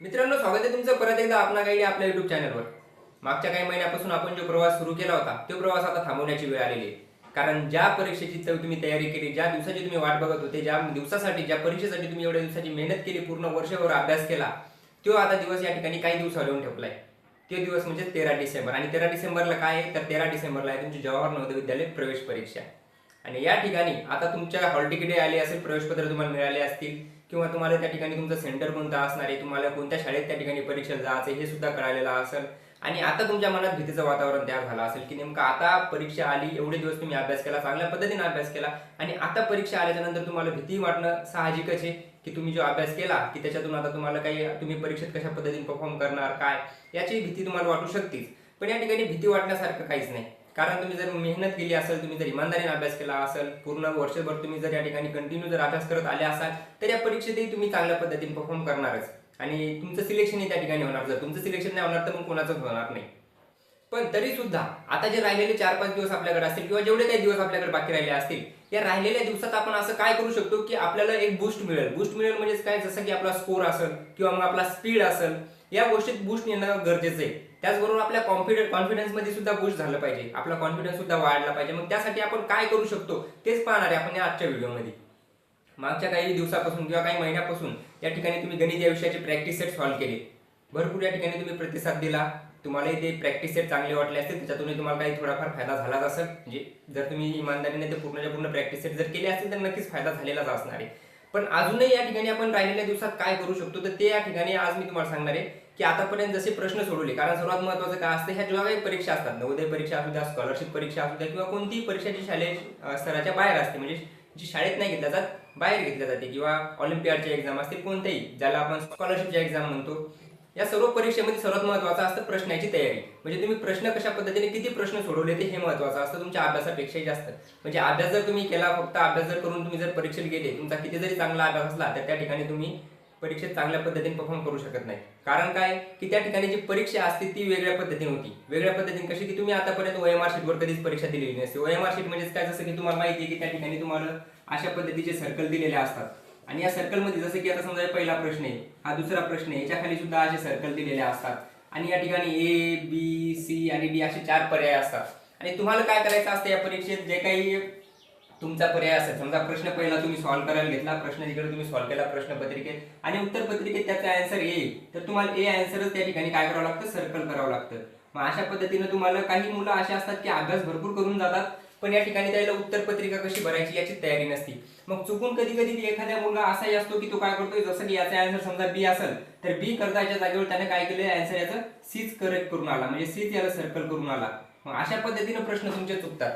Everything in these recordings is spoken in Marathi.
मित्रांनो स्वागत आहे तुमचं परत एकदा आपला गाईड आपल्या युट्यूब चॅनलवर मागच्या काही महिन्यापासून आपण जो प्रवास सुरू केला होता तो प्रवास आता थांबवण्याची वेळ आलेली आहे. कारण ज्या परीक्षेची चव तुम्ही तयारी केली ज्या दिवसाची तुम्ही वाट बघत होते ज्या दिवसासाठी ज्या परीक्षेसाठी तुम्ही एवढ्या दिवसाची मेहनत केली पूर्ण वर्षभर अभ्यास केला तो आता दिवस या ठिकाणी काही दिवस लिहून ठेवलाय ते दिवस म्हणजे तेरा डिसेंबर. आणि तेरा डिसेंबरला काय आहे? तर तेरा डिसेंबरला आहे तुमची जवाहर नवोदय विद्यालय प्रवेश परीक्षा. आणि या ठिकाणी आता तुमच्या हॉल तिकीट आली असेल प्रवेशपत्र तुम्हाला मिळाले असतील किंवा तुम्हाला त्या ठिकाणी तुमचं सेंटर कोणतं असणार आहे तुम्हाला कोणत्या शाळेत त्या ठिकाणी परीक्षेला जायचं हे सुद्धा कळालेलं असेल. आणि आता तुमच्या मनात भीतीचं वातावरण तयार झालं असेल की नेमकं आता परीक्षा आली एवढे दिवस तुम्ही अभ्यास केला चांगल्या पद्धतीने अभ्यास केला आणि आता परीक्षा आल्याच्यानंतर तुम्हाला भीती वाटणं साहजिकच आहे की तुम्ही जो अभ्यास केला की त्याच्यातून आता तुम्हाला काही तुम्ही परीक्षेत कशा पद्धतीने परफॉर्म करणार काय याची भीती तुम्हाला वाटू शकतेच. पण या ठिकाणी भीती वाटण्यासारखं काहीच नाही. कारण तुम्ही जर मेहनत केली असेल तुम्ही जर इमानदारीने अभ्यास केला असेल पूर्ण वर्षभर तुम्ही जर या ठिकाणी कंटिन्यू जर अभ्यास करत आले असाल तर या परीक्षेतही तुम्ही चांगल्या पद्धतीने परफॉर्म करणारच. आणि तुमचं सिलेक्शनही त्या ठिकाणी होणार. जर तुमचं सिलेक्शन नाही होणार तर मग कोणाचंच होणार नाही. पण तरी सुद्धा आता जे राहिलेले चार पाच दिवस आपल्याकडे असतील किंवा जेवढे काही दिवस आपल्याकडे बाकी राहिले असतील या राहिलेल्या दिवसात आपण असं काय करू शकतो की आपल्याला एक बूस्ट मिळेल. बूस्ट मिळेल म्हणजे काय? जसं की आपला स्कोर असेल किंवा मग आपला स्पीड असेल या गोष्टीत बूस्ट येणं गरजेचं आहे. त्याचबरोबर आपल्या कॉन्फिडन्स कॉन्फिडन्समध्ये सुद्धा बूस्ट झालं पाहिजे. आपला कॉन्फिडन्स सुद्धा वाढला पाहिजे. मग त्यासाठी आपण काय करू शकतो? तेच पाहणार आहे आपण या आजच्या व्हिडिओमध्ये मागच्या काही दिवसापासून किंवा काही महिन्यापासून या ठिकाणी तुम्ही गणित या विषयाचे प्रॅक्टिस सेट सॉल्व्ह केले. भरपूर या ठिकाणी तुम्ही प्रतिसाद दिला. तुम्हाला ते प्रॅक्टिस सेट चांगले वाटले असतील. त्याच्यातून तुम्हाला काही थोडाफार फायदा झालाच असेल. म्हणजे जर तुम्ही इमानदारीने ते पूर्णच्या पूर्ण प्रॅक्टिस सेट जर केले असतील तर नक्कीच फायदा झालेलाच असणार आहे. पण अजूनही या ठिकाणी आपण राहिलेल्या दिवसात काय करू शकतो? तर ते या ठिकाणी आज मी तुम्हाला सांगणार आहे. की आतापर्यंत जसे प्रश्न सोडवले कारण सर्वात महत्वाचं काय असतं ह्या जेव्हा काही परीक्षा असतात नवोदय परीक्षा असू द्या स्कॉलरशिप परीक्षा असू द्या किंवा कोणतीही परीक्षा जी शालेय स्तराच्या बाहेर असते म्हणजे जी शाळेत नाही घेतल्या जात बाहेर घेतल्या जाते किंवा ऑलिम्पियाडच्या एक्झाम असतील कोणत्याही ज्याला आपण स्कॉलरशिपच्या एक्झाम म्हणतो या सर्व परीक्षेमध्ये सर्वात महत्वाचं असतं प्रश्नाची तयारी. म्हणजे तुम्ही प्रश्न कशा पद्धतीने किती प्रश्न सोडवले ते हे महत्वाचं असतं तुमच्या अभ्यासापेक्षाही जास्त. म्हणजे अभ्यास जर तुम्ही केला फक्त अभ्यास जर करून तुम्ही जर परीक्षेत गेले तुमचा किती जरी चांगला अभ्यास असला तर त्या ठिकाणी तुम्ही परीक्षेत चांगल्या पद्धतीने परफॉर्म करू शकत नाही. कारण काय? की त्या ठिकाणी जी परीक्षा असते ती वेगळ्या पद्धतीने होती. वेगळ्या पद्धतीने कशी की तुम्ही आतापर्यंत ओएमआर शीटवर कधीच परीक्षा दिलेली नसते. ओएमआर शीट म्हणजे काय? जसं की तुम्हाला माहिती आहे की त्या ठिकाणी तुम्हाला अशा पद्धतीचे सर्कल दिलेले असतात. आणि या सर्कलमध्ये जसं की आता समजा पहिला प्रश्न आहे हा दुसरा प्रश्न आहे याच्या खाली सुद्धा असे सर्कल दिलेले असतात. आणि या ठिकाणी ए बी सी आणि डी असे चार पर्याय असतात. आणि तुम्हाला काय करायचं असतं या परीक्षेत? जे काही तुमचा पर्याय असेल. समजा प्रश्न पहिला तुम्ही सॉल्व्ह करायला घेतला प्रश्न जिकडे तुम्ही सॉल्व्ह केला प्रश्न पत्रिकेत. आणि उत्तर पत्रिकेत त्याचा आन्सर येईल. तर तुम्हाला ए आन्सरच त्या ठिकाणी काय करावं लागतं? सर्कल करावं लागतं. मग अशा पद्धतीने तुम्हाला काही मुलं अशा असतात की अभ्यास भरपूर करून जातात पण या ठिकाणी त्याला उत्तर पत्रिका कशी भरायची याची तयारी नसती. मग चुकून कधी कधी एखाद्या मुलगा असाही असतो की तो काय करतोय? जसं की याचा आन्सर समजा बी असेल तर बी करताच्या जागेवर त्याने काय केलं? आन्सर याचं सीच करेक्ट करून आला. म्हणजे सीच याला सर्कल करून आला. मग अशा पद्धतीने प्रश्न तुमचे चुकतात.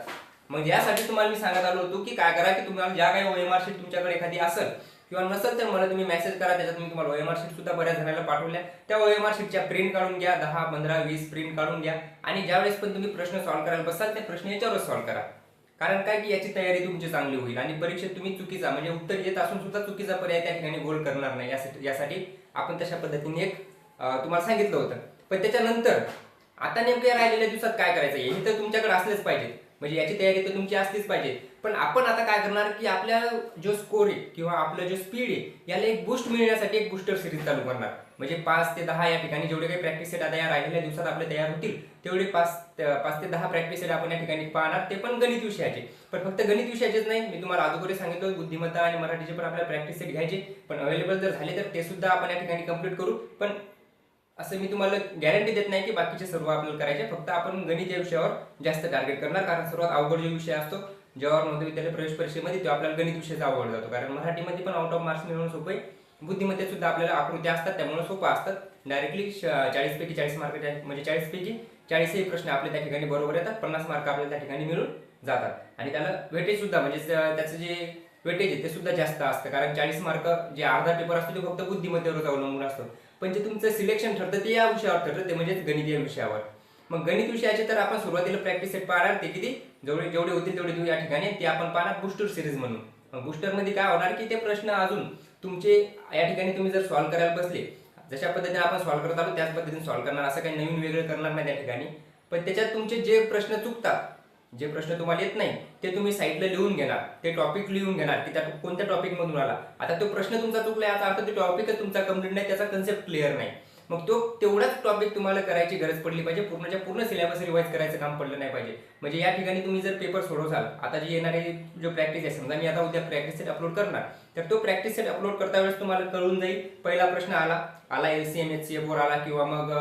मग यासाठी तुम्हाला मी सांगत आलो होतो की काय करा की तुम्हाला ज्या काही ओएमआर शीट तुमच्याकडे एखादी असेल किंवा नसेल तर मला तुम्ही मेसेज करा त्याच्यात मी तुम्हाला ओएमआर शीट सुद्धा बऱ्याच जणांना पाठवल्या. त्या ओएमआर शीटच्या प्रिंट काढून घ्या दहा पंधरा वीस प्रिंट काढून घ्या. आणि ज्यावेळेस पण तुम्ही प्रश्न सॉल्व्ह करायला बसाल ते प्रश्न याच्यावरच सॉल्व्ह करा. कारण काय की याची तयारी तुमची चांगली होईल आणि परीक्षेत तुम्ही चुकीचा म्हणजे उत्तर येत असून सुद्धा चुकीचा पर्याय त्या ठिकाणी गोल करणार नाही. यासाठी यासाठी आपण तशा पद्धतीने एक तुम्हाला सांगितलं होतं. पण त्याच्यानंतर आता नेमक्या राहिलेल्या दिवसात काय करायचं? हे तर तुमच्याकडे असलेच पाहिजे म्हणजे याची तयारी तर तुमची असलीच पाहिजे. पण आपण आता काय करणार की आपल्या जो स्कोर आहे किंवा आपलं जो स्पीड आहे याला एक बूस्ट मिळण्यासाठी एक बूस्टर सिरीज चालू करणार. म्हणजे पाच ते दहा या ठिकाणी जेवढे काही प्रॅक्टिस सेट आता या राहिलेल्या दिवसात आपले तयार होतील तेवढे पाच ते- पाच ते दहा प्रॅक्टिस सेट आपण या ठिकाणी पाहणार. ते पण गणित विषयाचे. पण फक्त गणित विषयाचेच नाही मी तुम्हाला अगोदर सांगितलं बुद्धिमत्ता आणि मराठीचे पण आपल्याला प्रॅक्टिस सेट घ्यायचे. पण अवेलेबल जर झाले तर ते सुद्धा आपण या ठिकाणी कंप्लीट करू. पण असं मी तुम्हाला गॅरंटी देत नाही की बाकीचे सर्व आपल्याला करायचे. फक्त आपण गणित या विषयावर जास्त टार्गेट करणार. कारण सर्वात अवघड जो विषय असतो जवाहर नवोदय विद्यालय प्रवेश परीक्षेमध्ये तो आपल्याला गणित विषयाचा अवघड जातो. कारण मराठीमध्ये पण आउट ऑफ मार्क्स मिळवणं सोपं आहे. बुद्धिमत्तेत सुद्धा आपल्याला आकृत्या असतात त्यामुळे सोपं असतात. डायरेक्टली चाळीस पैकी चाळीस मार्क म्हणजे चाळीस पैकी चाळीसही प्रश्न आपले त्या ठिकाणी बरोबर येतात. पन्नास मार्क आपल्याला त्या ठिकाणी मिळून जातात. आणि त्याला वेटेज सुद्धा म्हणजे त्याचं जे वेटेज आहे ते सुद्धा जास्त असतं. कारण चाळीस मार्क जे अर्धा पेपर असतो ते फक्त बुद्धिमत्तेवर अवलंबून असतो. पण जे तुमचं सिलेक्शन ठरतं ते या विषयावर ठरतं ते म्हणजे गणितीय विषयावर. मग गणित विषयाचे तर आपण सुरुवातीला प्रॅक्टिस सेट पाहणार ते किती? जेवढे जेवढे होतील तेवढे या ठिकाणी. ते आपण पाहणार बुस्टर सिरीज म्हणून. मग काय होणार की ते प्रश्न अजून तुमचे या ठिकाणी तुम्ही जर सॉल्व्ह करायला बसले जशा पद्धतीने आपण सॉल्व्ह करत आलो त्याच पद्धतीने सॉल्व्ह करणार. असं काही नवीन वेगळं करणार नाही त्या ठिकाणी. पण त्याच्यात तुमचे जे प्रश्न चुकतात जे प्रश्न तुम्हाला येत नाही ते तुम्ही साईडला लिहून घेणार. ते टॉपिक लिहून घेणार की त्या कोणत्या टॉपिक मधून आला. आता तो प्रश्न तुमचा चुकला याचा अर्थ ते टॉपिकच तुमचा कंप्लीट नाही त्याचा कन्सेप्ट क्लिअर नाही. मग तो तेवढाच टॉपिक तुम्हाला करायची गरज पडली पाहिजे पूर्णच्या पूर्ण म्हणजे सिलेबस रिवाईज करायचं काम पडलं नाही पाहिजे. म्हणजे या ठिकाणी तुम्ही जर पेपर सोडवसाल आता जे येणारे जो प्रॅक्टिस आहे समजा मी आता उद्या प्रॅक्टिस सेट अपलोड करणार तर तो प्रॅक्टिस सेट अपलोड करता वेळेस तुम्हाला कळून जाईल पहिला प्रश्न आला. आला L C M H C F वर आला किंवा मग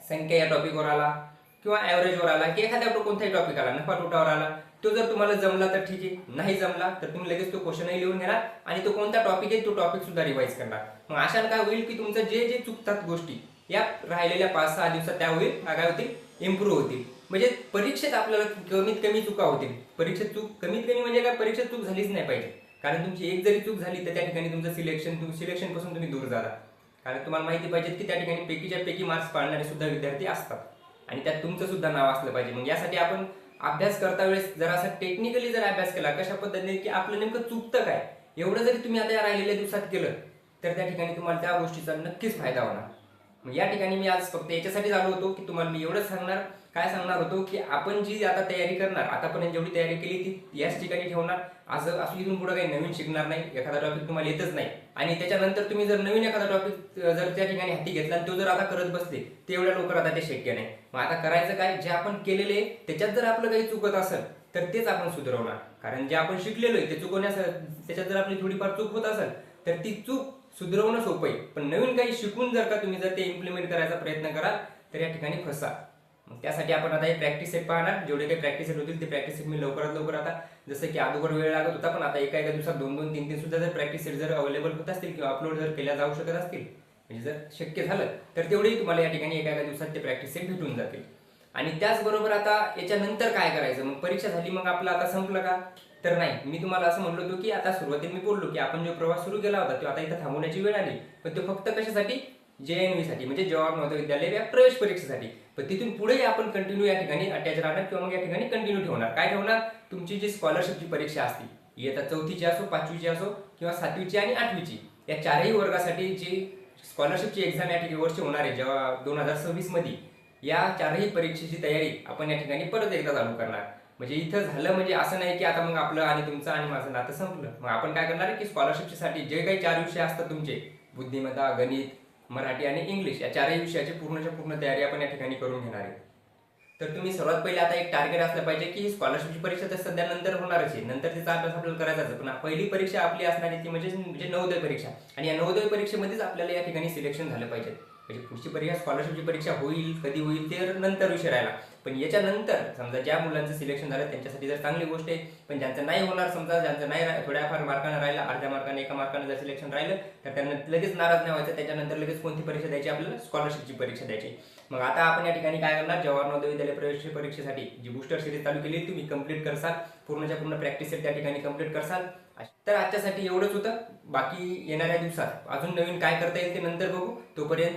संख्या या टॉपिकवर आला. किंवा ॲव्हरेजवर आला की एखाद्या कोणताही टॉपिक आला नफा तोटावर आला तो जर तुम्हाला जमला तर ठीक आहे नाही जमला तर तुम्ही लगेच तो क्वेश्चनही लिहून घेणार आणि तो कोणता टॉपिक आहे तो टॉपिक सुद्धा रिवाईज करणार. मग अशाने काय होईल की तुमचं जे जे चुकतात गोष्टी या राहिलेल्या पाच सहा दिवसात त्या होईल काय होतील इम्प्रूव्ह होतील. म्हणजे परीक्षेत आपल्याला कमीत कमी चुका होतील. परीक्षेत चूक कमीत कमी म्हणजे काय परीक्षेत चूक झालीच नाही पाहिजे. कारण तुमची एक जरी चूक झाली तर त्या ठिकाणी तुमचं सिलेक्शन सिलेक्शनपासून तुम्ही दूर झाला कारण तुम्हाला माहिती पाहिजे की त्या ठिकाणी पैकीच्या पैकी मार्क्स पाळणारे सुद्धा विद्यार्थी असतात. आणि त्यात तुमचं सुद्धा नाव असलं पाहिजे. मग यासाठी आपण अभ्यास करता वेळेस जर असं टेक्निकली जर अभ्यास केला कशा पद्धतीने की आपलं नेमकं चुकतं काय? एवढं जरी तुम्ही आता या राहिलेल्या दिवसात केलं तर त्या ठिकाणी तुम्हाला त्या गोष्टीचा नक्कीच फायदा होणार. मग या ठिकाणी मी आज फक्त याच्यासाठी आलो होतो की तुम्हाला मी एवढंच सांगणार. काय सांगणार होतो की आपण जी आता तयारी करणार आतापर्यंत जेवढी तयारी केली ती याच ठिकाणी ठेवणार. असं असं इथून पुढे काही नवीन शिकणार नाही एखादा टॉपिक तुम्हाला येतच नाही. आणि त्याच्यानंतर तुम्ही जर नवीन एखादा टॉपिक जर त्या ठिकाणी हाती घेतला आणि तो जर आता करत बसले ते एवढ्या लवकर आता ते शक्य नाही. मग आता करायचं काय? जे आपण केलेले त्याच्यात जर आपलं काही चुकत असेल तर तेच आपण सुधारवणार. कारण जे आपण शिकलेलो आहे ते चुकवण्यास त्याच्यात जर आपली थोडीफार चूक होत असेल तर ती चूक सुधरवणं सोपं आहे. पण नवीन काही शिकून जर का तुम्ही जर ते इम्प्लिमेंट करायचा प्रयत्न कराल तर या ठिकाणी फसा. त्यासाठी आपण आता हे प्रॅक्टिस सेट पाहणार. जेवढे काही प्रॅक्टिस सेट होतील ते प्रॅक्टिस सेट मी लवकरात लवकर आता जसं की अगोदर वेळ लागत होता पण आता एका एका दिवसात दोन दोन तीन तीन सुद्धा जर प्रॅक्टिस सेट जर अवेलेबल होत असतील किंवा अपलोड जर केल्या जाऊ शकत असतील म्हणजे जर शक्य झालं तर तेवढेही तुम्हाला या ठिकाणी एका एका दिवसात ते प्रॅक्टिस सेट भेटून जातील. आणि त्याचबरोबर आता याच्यानंतर काय करायचं? मग परीक्षा झाली मग आपलं आता संपलं का? तर नाही. मी तुम्हाला असं म्हणलो होतो की आता सुरुवातीला मी बोललो की आपण जो प्रवास सुरू केला होता तो आता इथं थांबवण्याची वेळ आली. पण तो फक्त कशासाठी? साठी म्हणजे जवाहर नवोदय विद्यालय या प्रवेश परीक्षेसाठी. पण तिथून पुढे आपण कंटिन्यू या ठिकाणी अटॅच राहणार किंवा मग या ठिकाणी कंटिन्यू ठेवणार. काय ठेवणार? तुमची जी स्कॉलरशिपची परीक्षा असती इयत्ता चौथीची असो पाचवीची असो किंवा सातवीची आणि आठवीची या चारही वर्गासाठी जी स्कॉलरशिपची एक्झाम या ठिकाणी वर्षी होणार आहे जेव्हा दोन हजार सव्वीसमध्ये या चारही परीक्षेची तयारी आपण या ठिकाणी परत एकदा चालू करणार. म्हणजे इथं झालं म्हणजे असं नाही की आता मग आपलं आणि तुमचं आणि माझं नातं संपलं. मग आपण काय करणार आहे की स्कॉलरशिपसाठी जे काही चार विषय असतात तुमचे बुद्धिमत्ता गणित मराठी आणि इंग्लिश या चारही विषयाची पूर्णच्या पूर्ण तयारी आपण या ठिकाणी करून घेणार आहे. तर तुम्ही सर्वात पहिले आता एक टार्गेट असलं पाहिजे की स्कॉलरशिपची परीक्षा तर सध्या नंतर होणारच आहे. नंतर तिचा अभ्यास आपल्याला करायचाच पण पहिली परीक्षा आपली असणारी ती म्हणजे म्हणजे नवोदय परीक्षा. आणि या नवोदय परीक्षेमध्येच आपल्याला या ठिकाणी सिलेक्शन झालं पाहिजे. म्हणजे पुढची परीक्षा स्कॉलरशिपची परीक्षा होईल कधी होईल ते नंतर विषय राहिला. पण याच्यानंतर समजा ज्या मुलांचं सिलेक्शन झालं त्यांच्यासाठी जर चांगली गोष्ट आहे पण ज्यांचं नाही होणार समजा ज्यांचं नाही थोड्याफार मार्कानं राहिलं अर्ध्या मार्काने एका मार्कानं जर सिलेक्शन राहिलं तर त्यांना लगेच नाराज नाही व्हायचं त्याच्यानंतर लगेच कोणती परीक्षा द्यायची आपल्याला? स्कॉलरशिपची परीक्षा द्यायची. मग आता आपण या ठिकाणी काय करणार? जवाहर नवोदय विद्यालय प्रवेश परीक्षेसाठी जी बुस्टर सिरीज चालू केली तुम्ही कंप्लीट करसाल. पूर्णच्या पूर्ण प्रॅक्टिस त्या ठिकाणी कंप्लीट करसाल. तर आजच्यासाठी एवढंच होतं. बाकी येणाऱ्या दिवसात अजून नवीन काय करता येईल ते नंतर बघू. तोपर्यंत